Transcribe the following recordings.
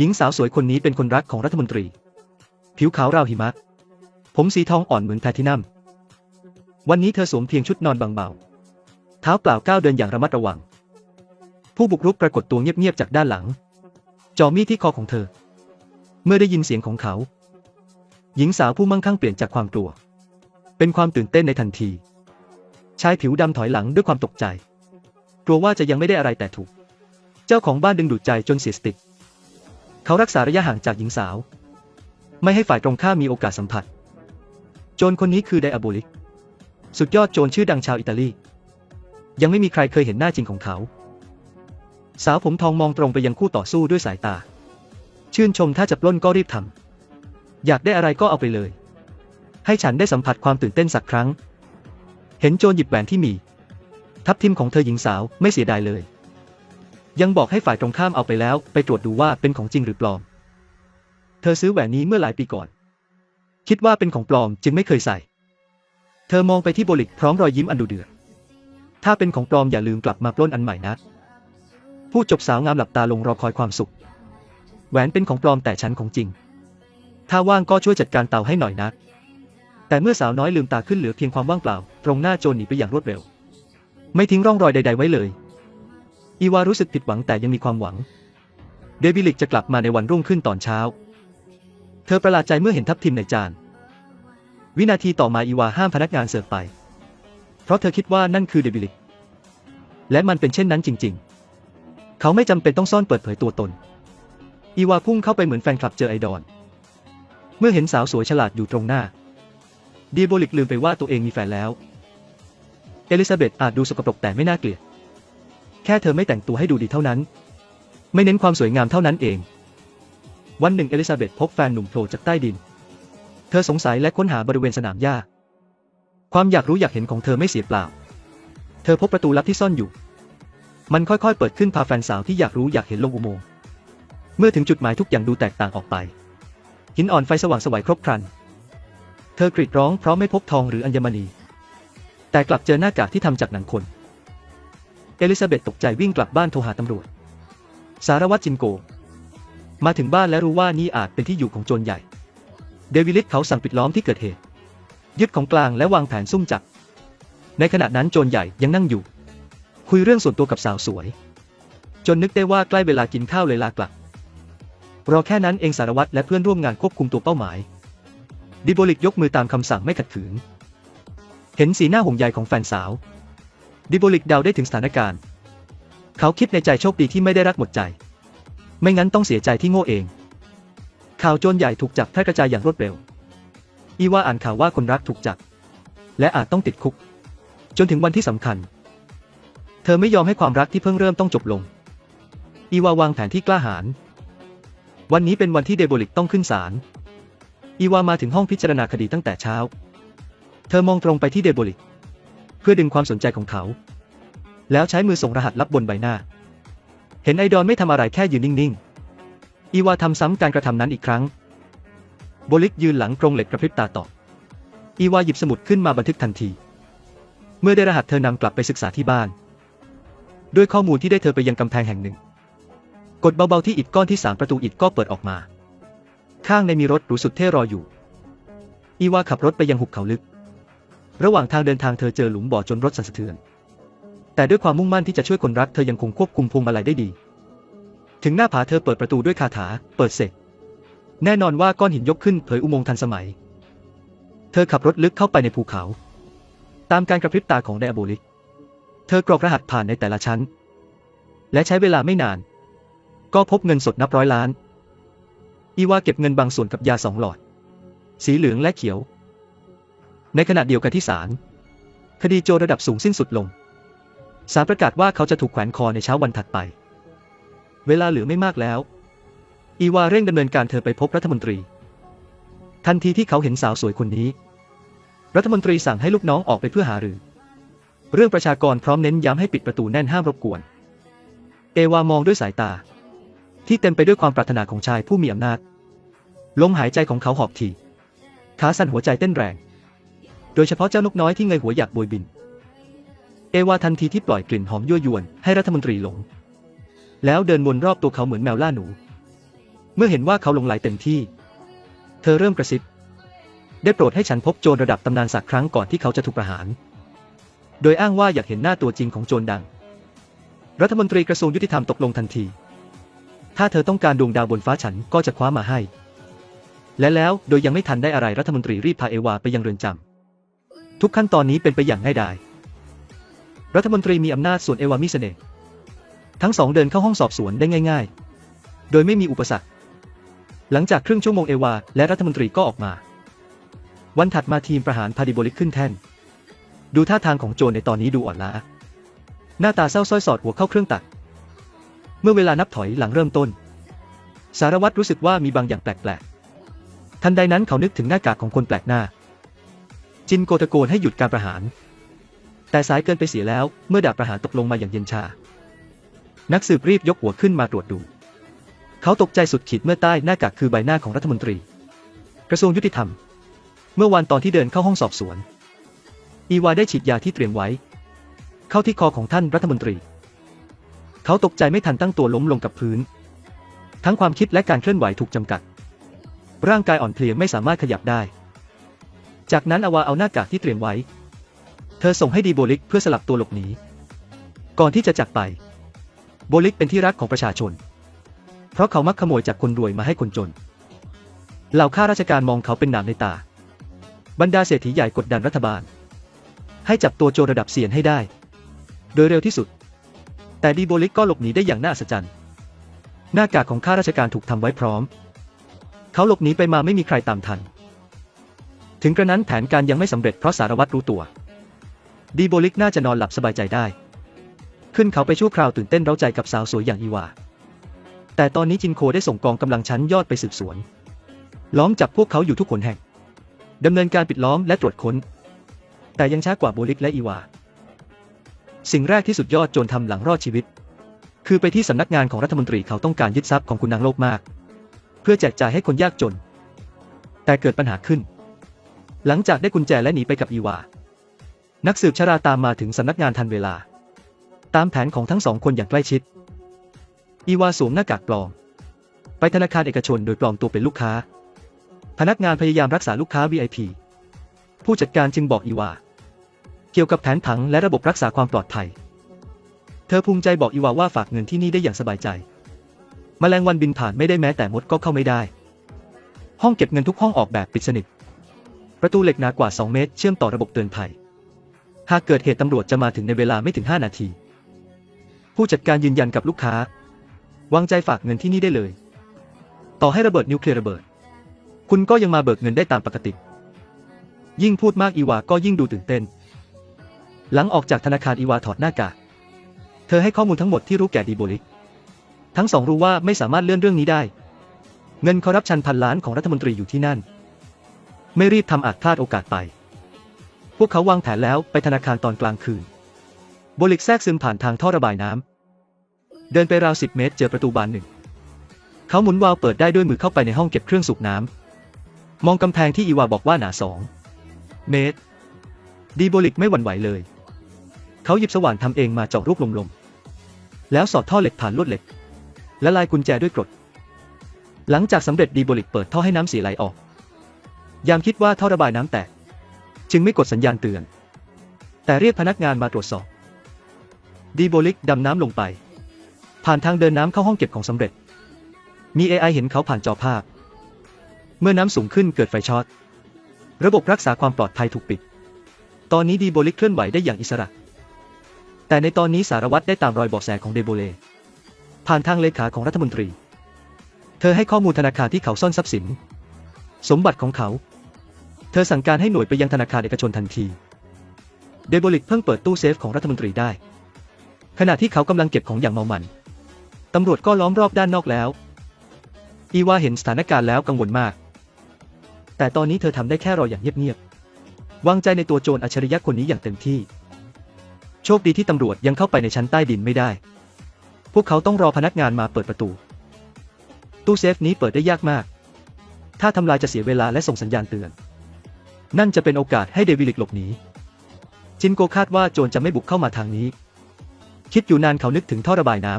หญิงสาวสวยคนนี้เป็นคนรักของรัฐมนตรี ผิวขาวราวหิมะ ผมสีทองอ่อนเหมือนแพทินัม วันนี้เธอสวมเพียงชุดนอนบางเบา เท้าเปล่าก้าวเดินอย่างระมัดระวัง ผู้บุกรุกปรากฏตัวเงียบๆจากด้านหลัง จอมีดที่คอของเธอ เมื่อได้ยินเสียงของเขา หญิงสาวผู้มั่งคั่งเปลี่ยนจากความกลัว เป็นความตื่นเต้นในทันที ชายผิวดำถอยหลังด้วยความตกใจ กลัวว่าจะยังไม่ได้อะไรแต่ถูก เจ้าของบ้านดึงดูดใจจนเสียสติ เขารักษาระยะห่างจากหญิงสาว ไม่ให้ฝ่ายตรงข้ามมีโอกาสสัมผัส โจรคนนี้คือไดอาโบลิก สุดยอดโจรชื่อดังชาวอิตาลี ยังไม่มีใครเคยเห็นหน้าจริงของเขา สาวผมทองมองตรงไปยังคู่ต่อสู้ด้วยสายตา ชื่นชมถ้าจะปล้นก็รีบทำ อยากได้อะไรก็เอาไปเลย ให้ฉันได้สัมผัสความตื่นเต้นสักครั้ง เห็นโจรหยิบแหวนที่มี ทับทิมของเธอหญิงสาวไม่เสียดายเลย ยังบอกให้ฝ่ายตรงข้ามเอาไปแล้ว ไปตรวจดูว่าเป็นของจริงหรือปลอม เธอซื้อแหวนนี้เมื่อหลายปีก่อน คิดว่าเป็นของปลอมจึงไม่เคยใส่ เธอมองไปที่โบลิกพร้อมรอยยิ้มอันดุเดือด ถ้าเป็นของปลอมอย่าลืมกลับมาปล้นอันใหม่นะ ผู้จบสาวงามหลับตาลงรอคอยความสุข แหวนเป็นของปลอมแต่ฉันของจริง ถ้าว่างก็ช่วยจัดการเตาให้หน่อยนะ แต่เมื่อสาวน้อยลืมตาขึ้นเหลือเพียงความว่างเปล่า ตรงหน้าโจรหนีไปอย่างรวดเร็ว ไม่ทิ้งร่องรอยใด ๆ ไว้เลย อีวารู้สึกผิดหวังแต่ยังมีความหวัง เดวิลิกจะกลับมาในวันรุ่งขึ้นตอนเช้า เธอประหลาดใจเมื่อเห็นทัพทิมในจาน วินาทีต่อมาอีวาห้ามพนักงานเสิร์ฟไป เพราะเธอคิดว่านั่นคือเดวิลิก และมันเป็นเช่นนั้นจริง ๆ เขาไม่จำเป็นต้องซ่อนเปิดเผยตัวตน อีวาพุ่งเข้าไปเหมือนแฟนคลับเจอไอดอลเมื่อเห็นสาวสวยฉลาดอยู่ตรงหน้าเดีโบลิกลืมไปว่าตัวเองมีแฟนแล้ว เอลิซาเบธอาจดูสกปรกแต่ไม่น่าเกลียด ค่เธอไม่แต่งตัวให้ดูดีเท่านั้น ไม่เน้นความสวยงามเท่านั้นเอง วันหนึ่งเอลิซาเบธพบแฟนหนุ่มโผล่จากใต้ดิน เธอสงสัยและค้นหาบริเวณสนามหญ้า ความอยากรู้อยากเห็นของเธอไม่เสียเปล่า เธอพบประตูลับที่ซ่อนอยู่ มันค่อยๆ เปิดขึ้นพาแฟนสาวที่อยากรู้อยากเห็นลงอุโมงค์ เมื่อถึงจุดหมายทุกอย่างดูแตกต่างออกไป หินอ่อนไฟสว่างสวัยครบครัน เธอกรีดร้องเพราะไม่พบทองหรืออัญมณี แต่กลับเจอหน้ากากที่ทำจากหนังคน เอลิซาเบธตกใจวิ่งกลับบ้านโทรหาตำรวจ สารวัตรจินโก มาถึงบ้านและรู้ว่านี่อาจเป็นที่อยู่ของโจรใหญ่ เดวิลิสเขาสั่งปิดล้อมที่เกิดเหตุ ยึดของกลางและวางแผนซุ่มจับ ในขณะนั้นโจรใหญ่ยังนั่งอยู่ คุยเรื่องส่วนตัวกับสาวสวย จนนึกได้ว่าใกล้เวลากินข้าวเลยลากลับ รอแค่นั้นเองสารวัตรและเพื่อนร่วมงานควบคุมตัวเป้าหมาย ดิโบลิกยกมือตามคำสั่งไม่ขัดขืน เห็นสีหน้าห่วงใยของแฟนสาว ดิโบลิกเดาได้ถึงสถานการณ์ เขาคิดในใจโชคดีที่ไม่ได้รักหมดใจ ไม่งั้นต้องเสียใจที่โง่เอง ข่าวโจรใหญ่ถูกจับแพร่กระจายอย่างรวดเร็ว อีว่าอ่านข่าวว่าคนรักถูกจับ และอาจต้องติดคุก จนถึงวันที่สำคัญ เธอไม่ยอมให้ความรักที่เพิ่งเริ่มต้องจบลง อีวาวางแผนที่กล้าหาญ วันนี้เป็นวันที่เดโบลิกต้องขึ้นศาล อีวามาถึงห้องพิจารณาคดีตั้งแต่เช้า เธอมองตรงไปที่เดโบลิก พื่อดึงความสนใจของเขา แล้วใช้มือส่งรหัสลับบนใบหน้า เห็นไอดอนไม่ทำอะไรแค่ยืนนิ่งๆ อีวาทำซ้ำการกระทำนั้นอีกครั้ง โบลิกยืนหลังกรงเหล็กกระพริบตาต่ออีวาหยิบสมุดขึ้นมาบันทึกทันที เมื่อได้รหัสเธอนำกลับไปศึกษาที่บ้าน ด้วยข้อมูลที่ได้เธอไปยังกำแพงแห่งหนึ่ง กดเบาๆที่อิฐก้อนที่สามประตูอิฐก็เปิดออกมา ข้างในมีรถหรูสุดเท่รออยู่ อีวาขับรถไปยังหุบเขาลึก ระหว่างทางเดินทางเธอเจอหลุมบ่อจนรถสั่นสะเทือน แต่ด้วยความมุ่งมั่นที่จะช่วยคนรักเธอยังคงควบคุมพวงมาลัยได้ดี ถึงหน้าผาเธอเปิดประตูด้วยคาถา เปิดเสร็จ แน่นอนว่าก้อนหินยกขึ้นเผยอุโมงค์ทันสมัย เธอขับรถลึกเข้าไปในภูเขา ตามการกระพริบตาของไดอาโบลิก เธอกรอกรหัสผ่านในแต่ละชั้น และใช้เวลาไม่นาน ก็พบเงินสดนับร้อยล้าน อีวาเก็บเงินบางส่วนกับยาสองหลอด สีเหลืองและเขียว ในขณะเดียวกันที่ศาลคดีโจรระดับสูงสิ้นสุดลงศาลประกาศว่าเขาจะถูกแขวนคอในเช้าวันถัดไป เวลาเหลือไม่มากแล้ว อีวาเร่งดำเนินการเธอไปพบรัฐมนตรี ทันทีที่เขาเห็นสาวสวยคนนี้ รัฐมนตรีสั่งให้ลูกน้องออกไปเพื่อหารือ เรื่องประชากรพร้อมเน้นย้ำให้ปิดประตูแน่นห้ามรบกวน เอวามองด้วยสายตา ที่เต็มไปด้วยความปรารถนาของชายผู้มีอำนาจ ลมหายใจของเขาหอบถี่ขาสั่นหัวใจเต้นแรง โดยเฉพาะเจ้านกน้อยที่เงยหัวอยากโบยบิน เอวาทันทีที่ปล่อยกลิ่นหอมยั่วยวนให้รัฐมนตรีหลง แล้วเดินวนรอบตัวเขาเหมือนแมวล่าหนู เมื่อเห็นว่าเขาหลงไหลเต็มที่ เธอเริ่มกระซิบ ได้โปรดให้ฉันพบโจรระดับตำนานสักครั้งก่อนที่เขาจะถูกประหาร โดยอ้างว่าอยากเห็นหน้าตัวจริงของโจรดัง รัฐมนตรีกระทรวงยุติธรรมตกลงทันที ถ้าเธอต้องการดวงดาวบนฟ้าฉันก็จะคว้ามาให้ และแล้วโดยยังไม่ทันได้อะไรรัฐมนตรีรีบพาเอวาไปยังเรือนจำ ทุกขั้นตอนนี้เป็นไปอย่างง่ายดาย รัฐมนตรีมีอำนาจส่วนเอวามีเสนทั้งสองเดินเข้าห้องสอบสวนได้ง่าย ๆ โดยไม่มีอุปสรรค หลังจากครึ่งชั่วโมงเอวา และรัฐมนตรีก็ออกมา วันถัดมาทีมประหารพาดิโบลิกขึ้นแท่น ดูท่าทางของโจรในตอนนี้ดูอ่อนล้า หน้าตาเศร้าส้อยสอดหัวเข้าเครื่องตัด เมื่อเวลานับถอยหลังเริ่มต้น สารวัตรรู้สึกว่ามีบางอย่างแปลกๆ ทันใดนั้นเขานึกถึงหน้ากากของคนแปลกหน้า จินโกตะโกนให้หยุดการประหาร แต่สายเกินไปเสียแล้วเมื่อดาบประหารตกลงมาอย่างเย็นชา นักสืบรีบยกหัวขึ้นมาตรวจดู เขาตกใจสุดขีดเมื่อใต้หน้ากากคือใบหน้าของรัฐมนตรี กระทรวงยุติธรรม เมื่อวันตอนที่เดินเข้าห้องสอบสวน อีวาได้ฉีดยาที่เตรียมไว้ เข้าที่คอของท่านรัฐมนตรี เขาตกใจไม่ทันตั้งตัวล้มลงกับพื้น ทั้งความคิดและการเคลื่อนไหวถูกจำกัด ร่างกายอ่อนเพลียไม่สามารถขยับได้ จากนั้นอาวาเอาหน้ากากที่เตรียมไว้ เธอส่งให้ดีโบลิกเพื่อสลับตัวหลบหนี ก่อนที่จะจากไป โบลิกเป็นที่รักของประชาชน เพราะเขามักขโมยจากคนรวยมาให้คนจน เหล่าข้าราชการมองเขาเป็นหนามในตา บรรดาเศรษฐีใหญ่กดดันรัฐบาล ให้จับตัวโจรระดับเซียนให้ได้ โดยเร็วที่สุด แต่ดีโบลิกก็หลบหนีได้อย่างน่าอัศจรรย์ หน้ากากของข้าราชการถูกทำไว้พร้อม เขาหลบหนีไปมาไม่มีใครตามทัน ถึงกระนั้นแผนการยังไม่สำเร็จเพราะสารวัตรรู้ตัว ดีโบลิกน่าจะนอนหลับสบายใจได้ ขึ้นเขาไปชั่วคราวตื่นเต้นเร้าใจกับสาวสวยอย่างอีวา แต่ตอนนี้จินโคได้ส่งกองกำลังชั้นยอดไปสืบสวน ล้อมจับพวกเขาอยู่ทุกคนแห่งดำเนินการปิดล้อมและตรวจค้น แต่ยังช้ากว่าโบลิกและอีวา สิ่งแรกที่สุดยอดโจรทำหลังรอดชีวิต คือไปที่สำนักงานของรัฐมนตรีเขาต้องการยึดทรัพย์ของคุณนางโลกมาก เพื่อแจกจ่ายให้คนยากจน แต่เกิดปัญหาขึ้น หลังจากได้กุญแจและหนีไปกับอีวา นักสืบชราตามมาถึงสำนักงานทันเวลา ตามแผนของทั้งสองคนอย่างใกล้ชิด อีวาสวมหน้ากากปลอม ไปธนาคารเอกชนโดยปลอมตัวเป็นลูกค้า พนักงานพยายามรักษาลูกค้า VIP ผู้จัดการจึงบอกอีวา เกี่ยวกับแผนผังและระบบรักษาความปลอดภัย เธอภูมิใจบอกอีวาว่าฝากเงินที่นี่ได้อย่างสบายใจมแมลงวันบินผ่านไม่ได้แม้แต่มดก็เข้าไม่ได้ ห้องเก็บเงินทุกห้องออกแบบปิดสนิท ประตูเหล็กหนากว่า 2 เมตร เชื่อมต่อระบบเตือนภัย หากเกิดเหตุตำรวจจะมาถึงในเวลาไม่ถึง 5 นาที ผู้จัดการยืนยันกับลูกค้า วางใจฝากเงินที่นี่ได้เลย ต่อให้ระเบิดนิวเคลียร์ระเบิด คุณก็ยังมาเบิกเงินได้ตามปกติ ยิ่งพูดมากอีวาก็ยิ่งดูตื่นเต้น หลังออกจากธนาคารอีวาถอดหน้ากาก เธอให้ข้อมูลทั้งหมดที่รู้แก่ดีโบลิก ทั้งสองรู้ว่าไม่สามารถเลื่อนเรื่องนี้ได้ เงินคอร์รัปชันพันล้านของรัฐมนตรีอยู่ที่นั่น ไม่รีบทำอาจพลาดโอกาสไป พวกเขาวางแผนแล้วไปธนาคารตอนกลางคืน โบลิกแทรกซึมผ่านทางท่อระบายน้ำ เดินไปราวสิบเมตรเจอประตูบานหนึ่ง เขาหมุนวาล์วเปิดได้ด้วยมือเข้าไปในห้องเก็บเครื่องสูบน้ำ มองกำแพงที่อีวาบอกว่าหนาสองเมตร ดีโบลิกไม่หวั่นไหวเลย เขาหยิบสว่านทำเองมาเจาะรูปลมๆ แล้วสอดท่อเหล็กผ่านลวดเหล็ก และลายกุญแจด้วยกรด หลังจากสำเร็จดีโบลิกเปิดท่อให้น้ำสีไหลออก ยามคิดว่าท่อระบายน้ำแตก จึงไม่กดสัญญาณเตือน แต่เรียกพนักงานมาตรวจสอบ ดีโบลิกดำน้ำลงไป ผ่านทางเดินน้ำเข้าห้องเก็บของสำเร็จ มี AI เห็นเขาผ่านจอภาพ เมื่อน้ำสูงขึ้นเกิดไฟช็อต ระบบรักษาความปลอดภัยถูกปิด ตอนนี้ดีโบลิกเคลื่อนไหวได้อย่างอิสระ แต่ในตอนนี้สารวัตรได้ตามรอยเบาะแสของเดโบเล ผ่านทางเลขาของรัฐมนตรี เธอให้ข้อมูลธนาคารที่เขาซ่อนทรัพย์สิน สมบัติของเขา อสั่งการให้หน่วยไปยังธนาคารเอกชนทันที เดโบลิกเพิ่งเปิดตู้เซฟของรัฐมนตรีได้ ขณะที่เขากำลังเก็บของอย่างเมามัน ตำรวจก็ล้อมรอบด้านนอกแล้ว อีวาเห็นสถานการณ์แล้วกังวลมาก แต่ตอนนี้เธอทำได้แค่รออย่างเงียบๆ วางใจในตัวโจรอัจฉริยะคนนี้อย่างเต็มที่ โชคดีที่ตำรวจยังเข้าไปในชั้นใต้ดินไม่ได้ พวกเขาต้องรอพนักงานมาเปิดประตู ตู้เซฟนี้เปิดได้ยากมาก ถ้าทำลายจะเสียเวลาและส่งสัญญาณเตือน นั่นจะเป็นโอกาสให้เดวิลิกหลบหนีจินโกคาดว่าโจรจะไม่บุกเข้ามาทางนี้ คิดอยู่นานเขานึกถึงท่อระบายน้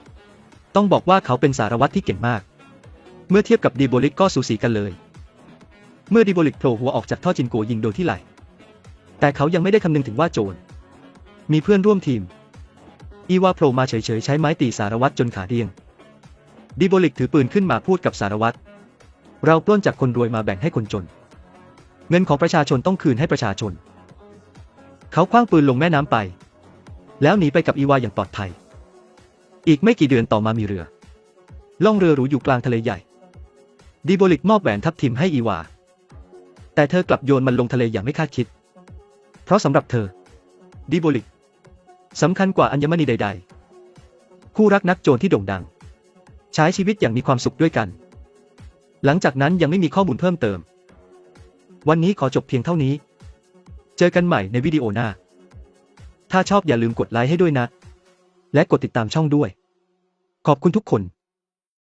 ำต้องบอกว่าเขาเป็นสารวัตรที่เก่งมาก เมื่อเทียบกับดีโบลิกก็สูสีกันเลย เมื่อดีโบลิกโผล่หัวออกจากท่อจินโกยิงโดนที่ไหล แต่เขายังไม่ได้คำนึงถึงว่าโจร มีเพื่อนร่วมทีม อีวาโผล่มาเฉยๆ ใช้ไม้ตีสารวัตรจนขาเดี้ยงดีโบลิกถือปืนขึ้นมาพูดกับสารวัตร เราปล้นจากคนรวยมาแบ่งให้คนจน เงินของประชาชนต้องคืนให้ประชาชน เขาคว้างปืนลงแม่น้ำไป แล้วหนีไปกับอีวาอย่างปลอดภัย อีกไม่กี่เดือนต่อมามีเรือ ล่องเรือหรูอยู่กลางทะเลใหญ่ ดีโบลิกมอบแหวนทับทิมให้อีวา แต่เธอกลับโยนมันลงทะเลอย่างไม่คาดคิด เพราะสำหรับเธอ ดีโบลิกสำคัญกว่าอัญมณีใด ๆ คู่รักนักโจรที่โด่งดัง ใช้ชีวิตอย่างมีความสุขด้วยกัน หลังจากนั้นยังไม่มีข้อมูลเพิ่มเติม วันนี้ขอจบเพียงเท่านี้ เจอกันใหม่ในวิดีโอหน้า ถ้าชอบอย่าลืมกดไลค์ให้ด้วยนะ และกดติดตามช่องด้วย ขอบคุณทุกคน